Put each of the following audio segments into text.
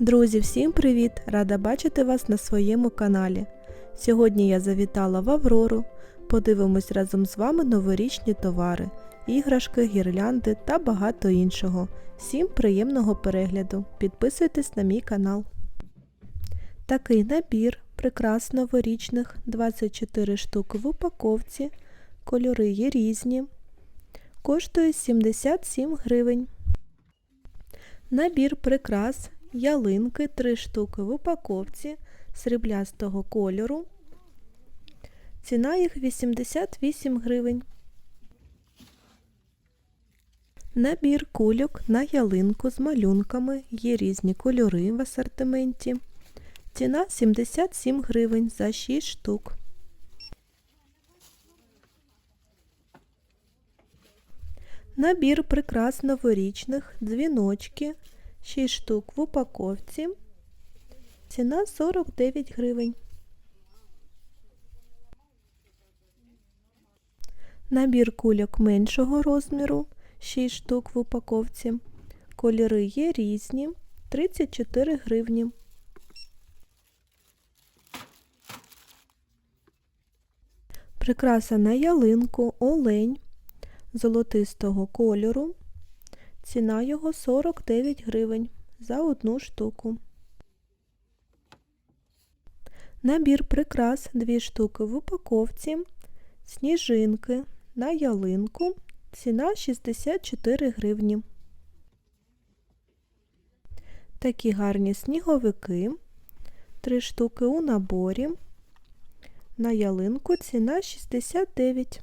Друзі, всім привіт! Рада бачити вас на своєму каналі. Сьогодні я завітала в Аврору. Подивимось разом з вами новорічні товари, іграшки, гірлянди та багато іншого. Всім приємного перегляду! Підписуйтесь на мій канал. Такий набір прикрас новорічних 24 штуки в упаковці. Кольори є різні. Коштує 77 гривень. Набір прикрас ялинки 3 штуки в упаковці сріблястого кольору. Ціна їх 88 гривень. Набір кульок на ялинку з малюнками. Є різні кольори в асортименті. Ціна 77 гривень за 6 штук. Набір прикрас новорічних, дзвіночки, 6 штук в упаковці. Ціна 49 гривень. Набір кульок меншого розміру, 6 штук в упаковці. Кольори є різні, 34 гривні. Прикраса на ялинку, олень золотистого кольору. Ціна його 49 гривень за одну штуку. Набір прикрас 2 штуки в упаковці, сніжинки на ялинку. Ціна 64 гривні. Такі гарні сніговики. 3 штуки у наборі. На ялинку ціна 69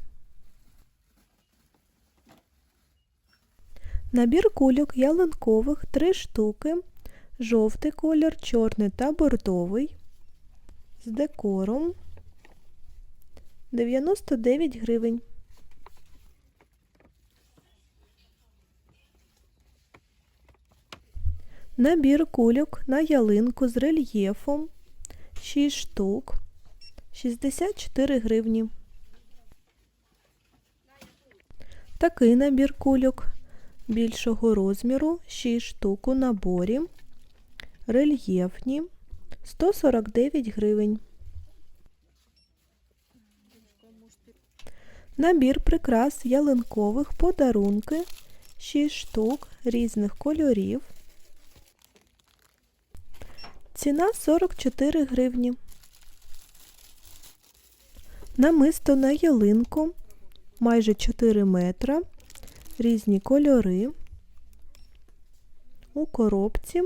Набір кульок ялинкових 3 штуки, жовтий колір, чорний та бордовий. З декором. 99 гривень. Набір кульок на ялинку з рельєфом 6 штук. 64 гривні. Такий набір кульок більшого розміру 6 штук у наборі, рельєфні 149 гривень. Набір прикрас ялинкових подарунки 6 штук різних кольорів. Ціна 44 гривні. Намисто на ялинку майже 4 метра різні кольори. У коробці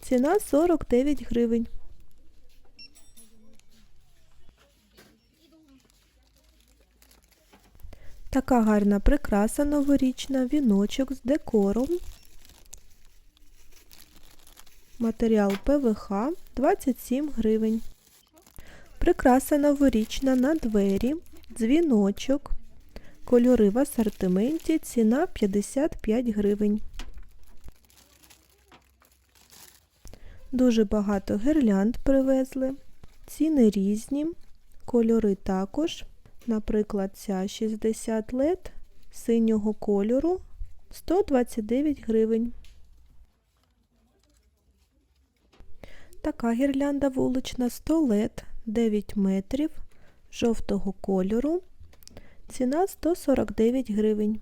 ціна 49 гривень. Така гарна прикраса новорічна, віночок з декором. Матеріал ПВХ 27 гривень. Прикраса новорічна на двері, дзвіночок Кольори в асортименті, ціна 55 гривень. Дуже багато гірлянд привезли. Ціни різні, кольори також. Наприклад, ця 60 LED синього кольору 129 гривень. Така гірлянда вулична 100 LED 9 метрів жовтого кольору Ціна 149 гривень.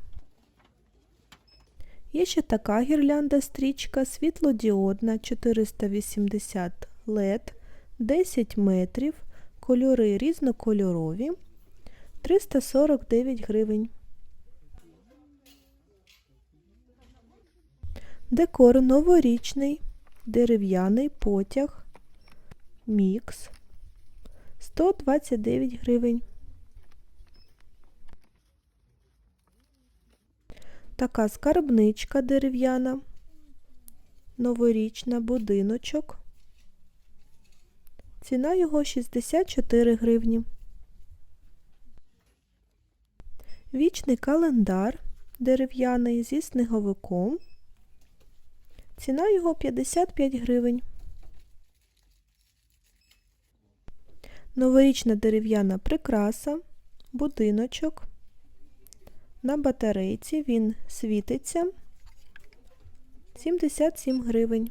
Є ще така гірлянда стрічка світлодіодна 480 LED 10 метрів, кольори різнокольорові 349 гривень. Декор новорічний, дерев'яний потяг, мікс 129 гривень. Така скарбничка дерев'яна, новорічна будиночок. Ціна його 64 гривні. Вічний календар дерев'яний зі сніговиком. Ціна його 55 гривень. Новорічна дерев'яна прикраса, будиночок. На батарейці він світиться 77 гривень.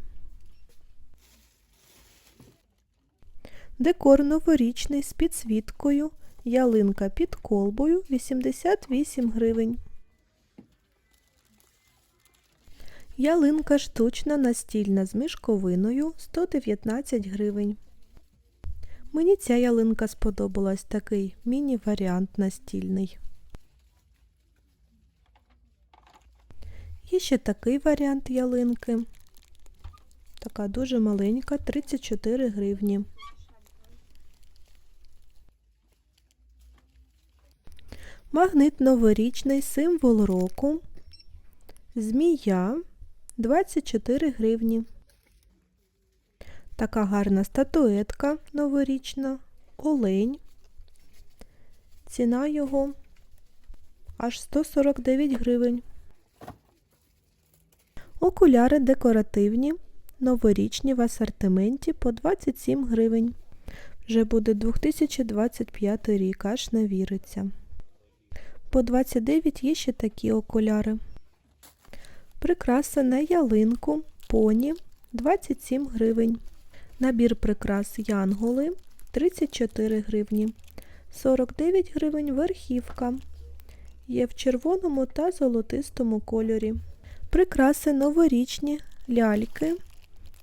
Декор новорічний з підсвіткою, ялинка під колбою 88 гривень. Ялинка штучна настільна з мішковиною 119 гривень. Мені ця ялинка сподобалась такий міні-варіант настільний. Є ще такий варіант ялинки. Така дуже маленька, 34 гривні. Магнит новорічний, символ року. Змія 24 гривні. Така гарна статуетка новорічна, олень. Ціна його аж 149 гривень. Окуляри декоративні, новорічні в асортименті по 27 гривень. Вже буде 2025 рік, аж не віриться. По 29 є ще такі окуляри. Прикраса на ялинку, поні 27 гривень. Набір прикрас янголи 34 гривні. 49 гривень верхівка. Є в червоному та золотистому кольорі. Прикраси новорічні ляльки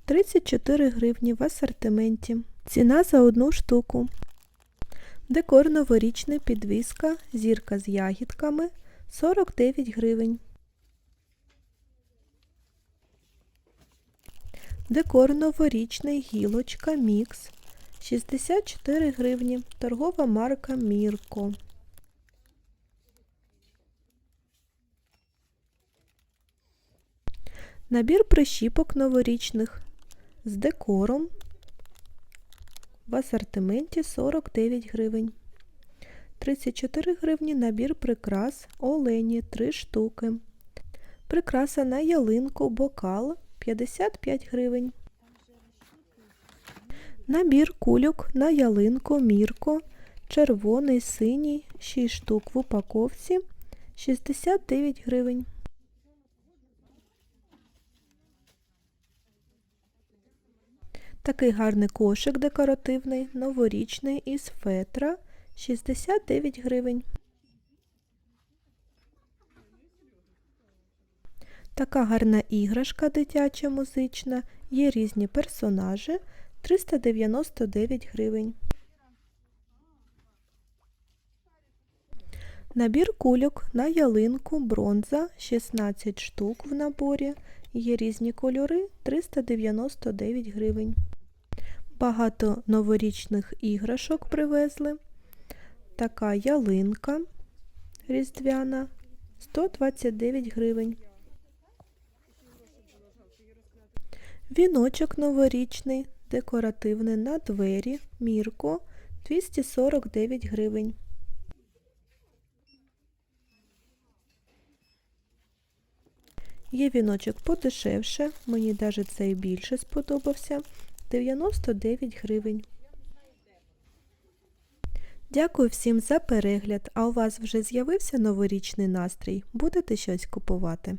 34 гривні в асортименті. Ціна за одну штуку. Декор новорічний підвіска, зірка з ягідками 49 гривень. Декор новорічний гілочка мікс 64 гривні. Торгова марка Мірко. Набір прищіпок новорічних з декором в асортименті 49 гривень. 34 гривні набір прикрас Олені 3 штуки. Прикраса на ялинку бокал 55 гривень. Набір кульок на ялинку Мірко, червоний, синій, 6 штук в упаковці 69 гривень. Такий гарний кошик декоративний, новорічний із фетра 69 гривень. Така гарна іграшка дитяча музична, є різні персонажі 399 гривень. Набір кульок на ялинку бронза 16 штук в наборі, є різні кольори 399 гривень. Багато новорічних іграшок привезли. Така ялинка різдвяна 129 гривень. Віночок новорічний, декоративний на двері, мірко 249 гривень. Є віночок подешевше, мені навіть цей більше сподобався 99 гривень. Дякую всім за перегляд, а у вас вже з'явився новорічний настрій? Будете щось купувати?